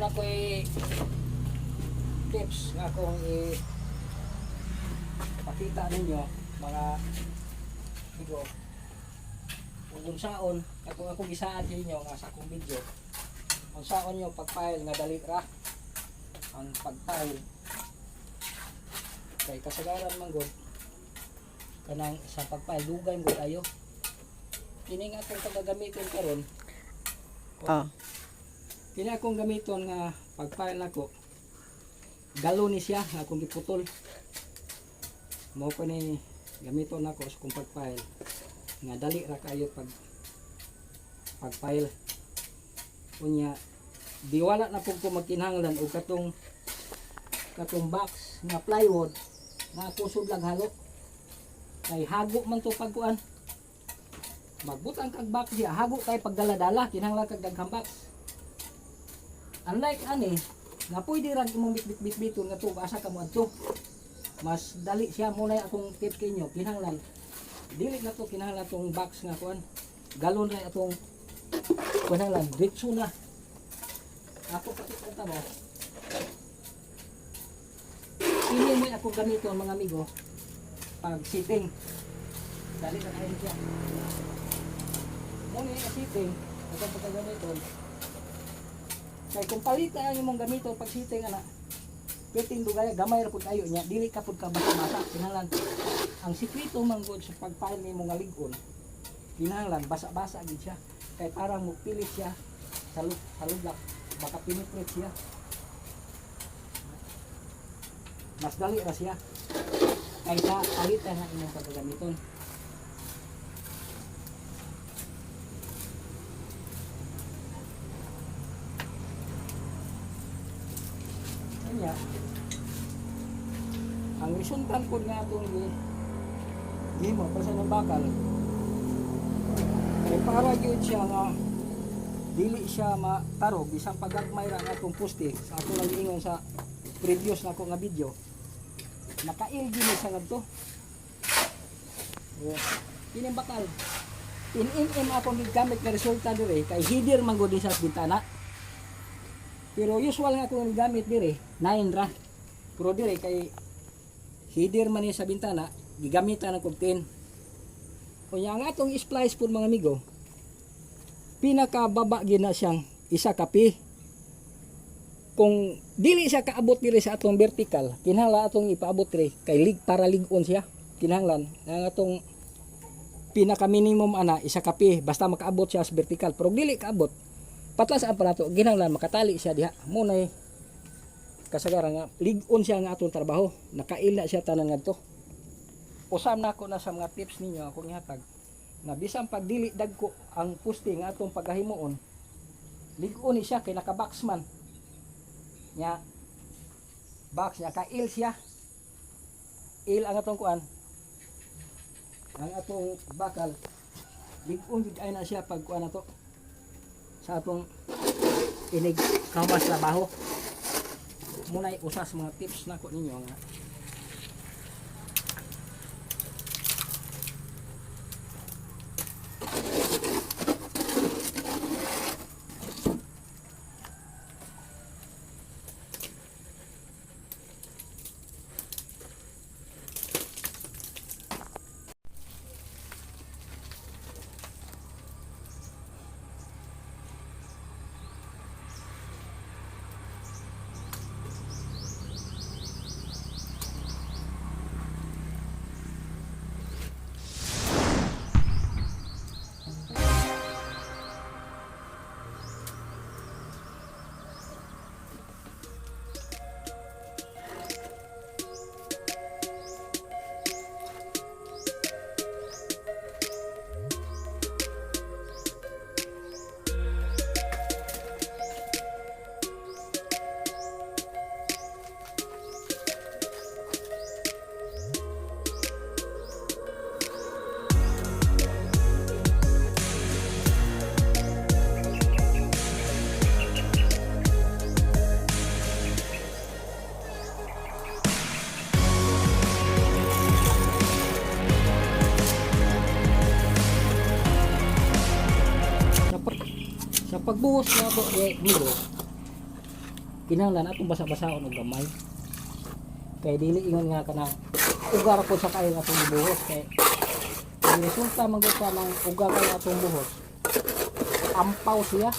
Una ko tips nga kung i pakita ninyo mga ito kung unsaon katong akong gisaan sa inyo nga sa akong video unsaon nyo pagfile nga dali ra ang pagfile. Kay kasagaran man gud kanang sa pagfile dugay mo tayo. Kini nga akong pagagamiton karon. Oh. Kini akong gamiton nga pag-file nako. Galo ni siya akong giputol. Mo ko ni gamiton nako sa kong pag-file. Nga dali ra kayo pag pag-file. Unya di wala na pug ko magkinahanglan og katong katong box nga plywood nga kusog lang halo. Kay hago man to pagkuan magbutang kag box diya hago kay pagdala-dala kinahanglan kag daghang box unlike ani nga pwede ra imong bitbit-bitbiton nga to asa ka mo adto mas dali siya mo na akong tips kay inyo kinahanglan. Dili na to kinahanglan tong box nga kuan. Galon ra atong kinahanglan diretso na. Ako pakita mo ini mo ako gamiton mga amigo pag sitting. Dali na kayo siya. Muna yung sitting, itong pagkagamiton. Kaya kung palitan yung mong gamiton pag sitting, ana, piting dugaya, gamay ra pud kayo niya, dili ka pud ka basa-basa, kinahanglan. Ang sikreto man gud sa pagpail ni mong ligon, kinahanglan basa-basa gid siya. Kay parang mupilit siya sa lug sa luglak, baka penetrate siya. Mas dali ra siya. Kaysa palitan nga inyong pagkagamiton. Kanya, ang resultan ko nga itong gimo, kasi ng bakal, ay para yun siya nga dili siya mataro bisang pagagmay ra nga itong puste sa ako lang ingon sa previous na ko nga video. Nakail gini siya nga to. Kining bakal. In in in akong gigamit nga resulta dire kay hidir man gud sa bintana pero usual nga akong gamit dire, 9 ra. Pero dire kay header man sa bintana, gigamitan ng 10. Kunya nga atong splice po mga amigo, pinakababa gina siyang isa kapi. Kung dili siya kaabot dire sa atong vertical, kinahanglan atong ipaabot dire kay lig para ligon siya. Kinahanglan ang atong pinaka minimum ana isa kapi basta makaabot siya sa vertical. Pero dili kaabot, patlas ang palato ginanglan makatali siya diha. Muna eh kasagaran nga ligon siya nga atong trabaho. Nakaila siya tanan ngadto. Usam na ako na sa mga tips ninyo ako nihatag na bisan pag dili dagko ang puste nga atong paghahimuon ligon ni siya kay naka box man nya box nya ka il siya. Il ang atong kuan. Ang atong bakal ligon gid ay na siya pag kuan na to sa atong inig kamas trabaho. Muna usas mga tips na ko ninyo nga pagbuhos na ako eh, nilo kinahanglan atong basa-basaon og gamay. Kay dili ingon nga kana ugar ko sa kayo atong buhos. Kay ang resulta ka ng ugar kay atong buhos ampaw siya.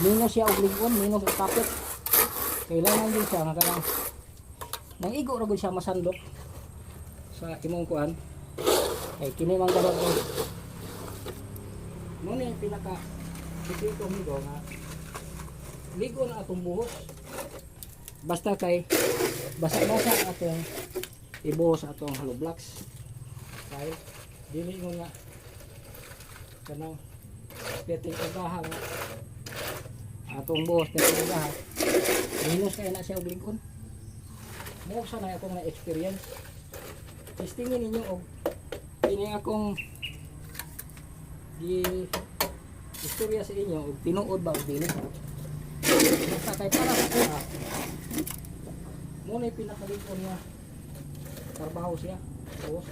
Minus siya og ligon minus og kapit kailangan din siya nga kanang nang igo ra gud siya masandok sa imong kuan. Kay kini man gabag mo ni pinaka dito migo nga ligo na atong buhos. Basta kay basa-basa atong ibuhos atong hollow blocks. Kay dili mo nga kanang peting agaha nga atong buhos peting agaha minus kaya na siya og ligon. Mo sa na akong na experience testingin ninyo og ini akong di istorya sa inyo og tinuod ba og dili basta kay para sa kuha mo na pinakalikon niya. Trabaho siya. Tapos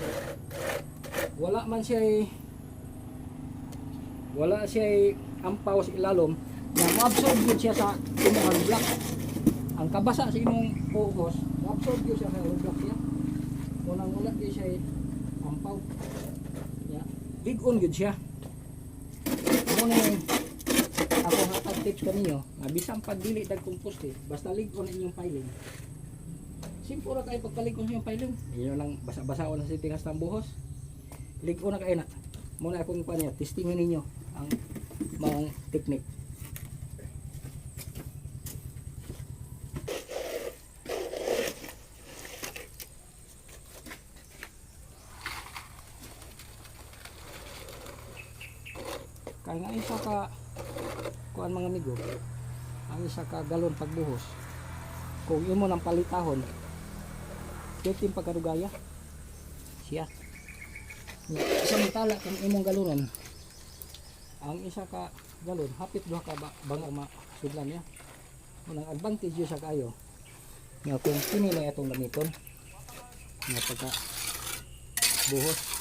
wala man siya wala siya ampaw sa ilalom na ma-absorb yun siya sa imong block. Ang kabasa sa imong focus ma-absorb yun siya sa block siya unang wala di siya ampaw. Ya big-on yun siya mo na yung ako hatag tips kaninyo nga bisan pag dili dag compost eh. Basta lig-on inyong piling simple ra kayo pagkalig-on inyong piling inyo lang basa-basa lang sa tingas ng buhos. Lig-on na kayo na. Muna akong pa niya testingin ninyo ang maong technique kaya nga isa ka kuan mga amigo ang isa ka galon pagbuhos. Kung imo ng palitahon kitin pagkarugaya. Siya. Samantala kung imong galonon ang isa ka galon hapit duha ka ba bang masudlan niya. Unang advantage yun sa kayo nga kung kini na itong gamiton nga pagka buhos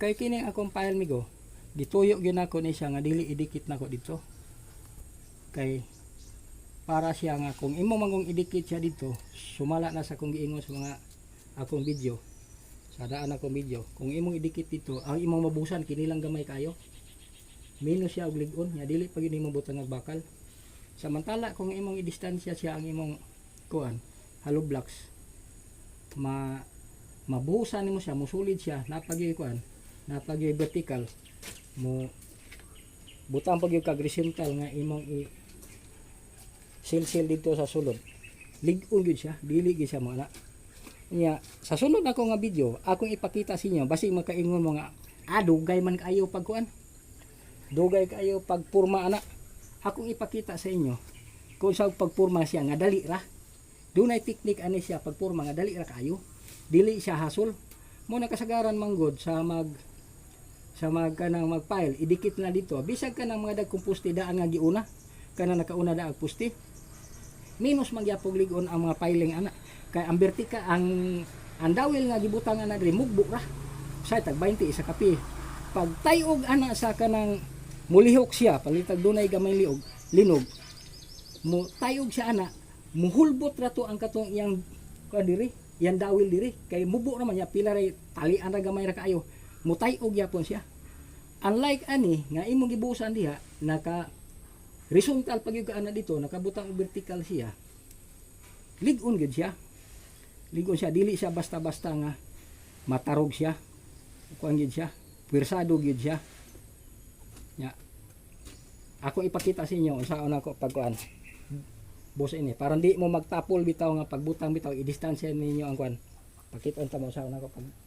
kay kini akong file migo gituyo gyud nako ni siya nga dili idikit nako dito. Kay para siya nga kung imo mangong idikit siya dito sumala na sa kung giingon sa mga akong video. Sa daan akong video kung imong idikit dito ang imong mabusan kini lang gamay kayo. Minus siya og ligon nya dili pa gyud imong butang nga bakal. Samantala kung imong idistansya siya ang imong kuan hollow blocks ma mabuhusan nimo siya musulid siya napagi kuan napagi vertical mo butang pag yung kag horizontal nga imong i silsil dito sa sulod. Ligon gyud siya dili gyud siya mo ana nya sa sunod ako nga video akong ipakita sa inyo basi makaingon mo nga ah dugay man kayo pagkuan dugay kayo pagpurma ana. Akong ipakita sa inyo kung sa pagpurma siya nga dali ra. Dunay teknik ani siya pagpurma nga dali ra kayo dili siya hasol mo nakasagaran manggod sa mag sa mag kanang magpile idikit na dito. Bisag ka ng mga dagkomposte daan nga giuna. Kana nakauna da ang puste. Minus magyapog ligon ang mga piling ana. Kay ang vertika ang ang dawil nga gibutang ana diri mugbo ra. Sa tag 20 isa kapi pag tayog ana sa kanang mulihok siya palitag dunay gamay liog linog mo tayog siya ana muhulbot ra to ang katong iyang kuan diri yan dawil diri. Kay mubo naman ya pila ray talian ra gamay ra kaayo. Mutayog yapon siya unlike ani nga imong gibusan diha naka horizontal pag yung ana dito nakabutang vertical siya. Ligon gid siya. Ligon siya dili siya basta-basta nga matarog siya. Kuan gid siya pwersado gid siya. Nya. Ako ipakita sa inyo unsaon ako pagkuan. Boss ini para di mo magtapol bitaw nga pagbutang bitaw i-distansya ninyo ang kuan. Pakita unta mo sa una ko pag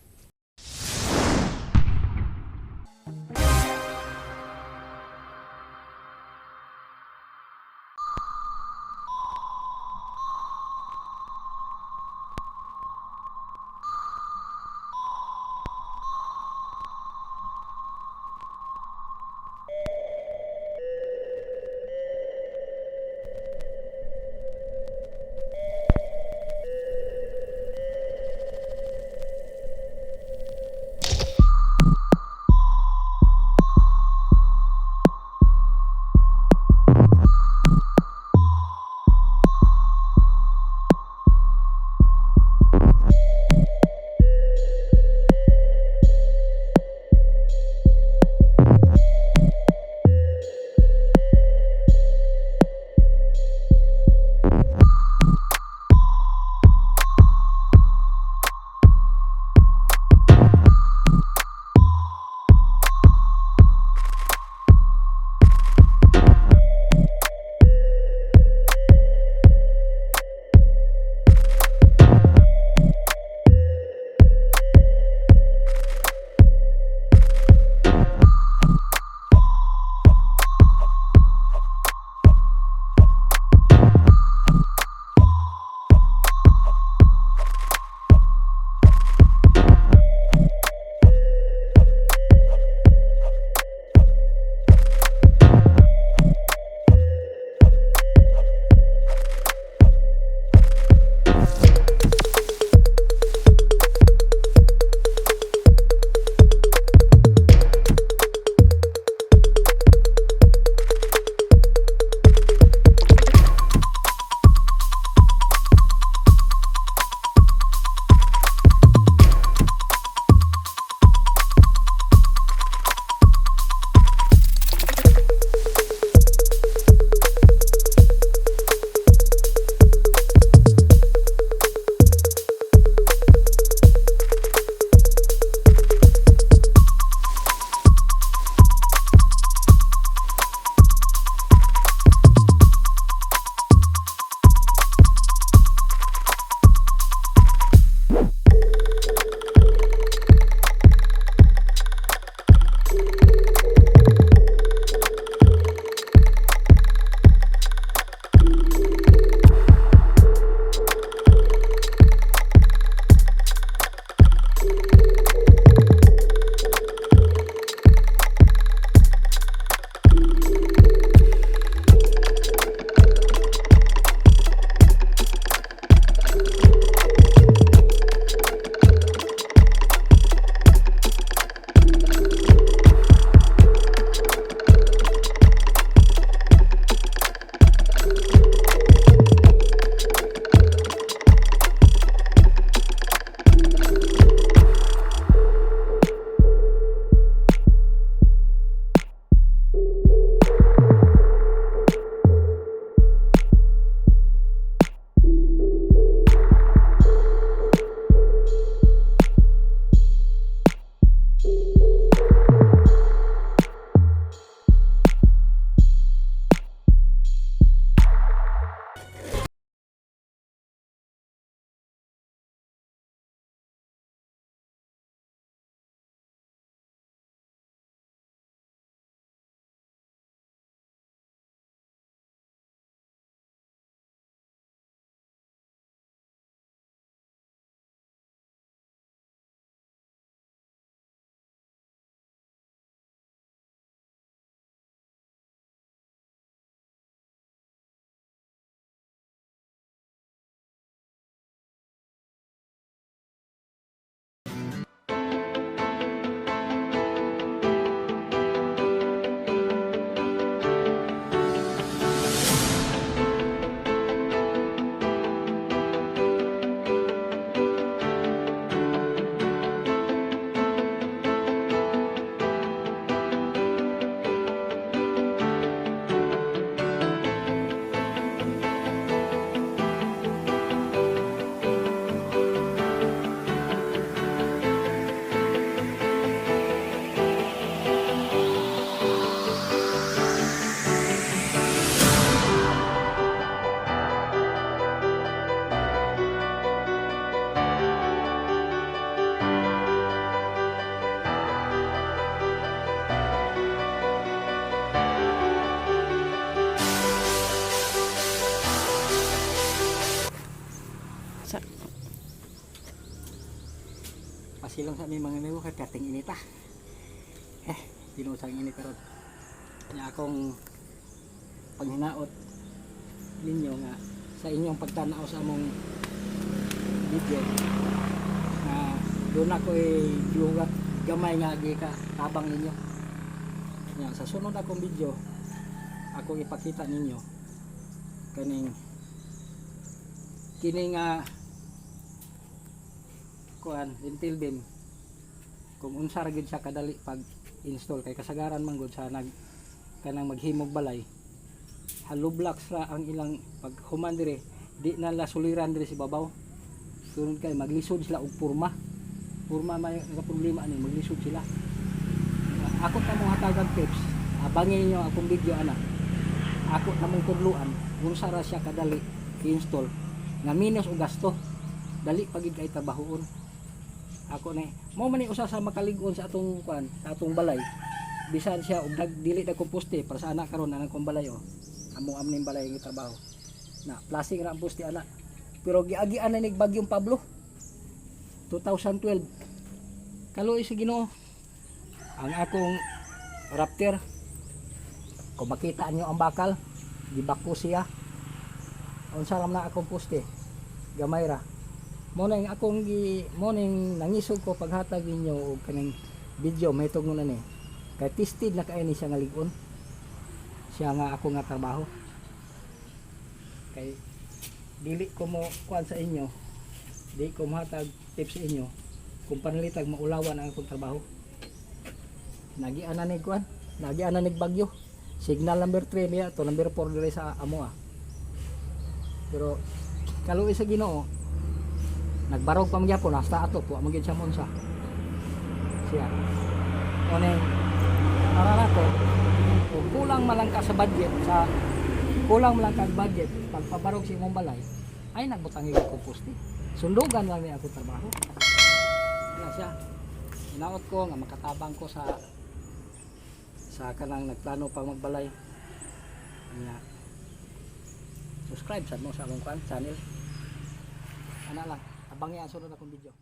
kay kating inita. Eh, tinusang init karon. Nya akong panghinaot ninyo nga sa inyong pagtanaw sa among video nga doon ako eh juga gamay nga gi ka tabang ninyo. Nya sa sunod akong video ako ipakita ninyo kaning kini nga kuan lintil beam kung unsa ra gyud siya kadali pag install kay kasagaran man gud sa nag kanang maghimog balay hollow blocks ra ang ilang pag human dire di na la suliran dire si babaw. Sunod kay maglisod sila og purma. Purma may nga problema ani maglisod sila. Ako ta mo hatagan tips abangin niyo akong video ana. Ako na mong tudluan unsa ra siya kadali i-install. Nga minus og gasto. Dali pagid kay trabahoon ako ni mo man usa sa makalig-on sa atong kuan sa atong balay. Bisan siya og dag dili na komposte para sa anak karon ang kong balay oh. Amo am ning balay nga trabaho na plasing ra ang poste ana pero giagian na nig bagyong Pablo. 2012 kaloy sa Ginoo. Ang akong raptor. Kung makita nyo ang bakal gibako siya. Unsa ram na akong poste? Gamay ra mo na yung akong gi mo na yung nangisog ko paghatag ninyo og kaning video may tugno na ni. Kay tested na kay ni siya nga ligon. Siya nga ako nga trabaho. Kay dili ko mo kuan sa inyo. Di ko mahatag tips sa inyo. Kung panalitag maulawan ang akong trabaho. Nagian na ni kuan. Nagian na ni bagyo. Signal number 3 niya to number 4 dire sa amo ah. Pero kaluwi sa Ginoo nagbarog pa magyapon hasta ato po among gid siya monsa siya. One para nato kung kulang malang ka sa budget sa kulang malang ka budget pagpabarog si imong balay ay nagbutang yung komposte sundugan lang ni ako trabaho. Wala siya. Inaot ko nga makatabang ko sa sa kanang nagplano pang magbalay. Nga subscribe sa mo sa akong channel. Ana lang abangi ang sunod akong video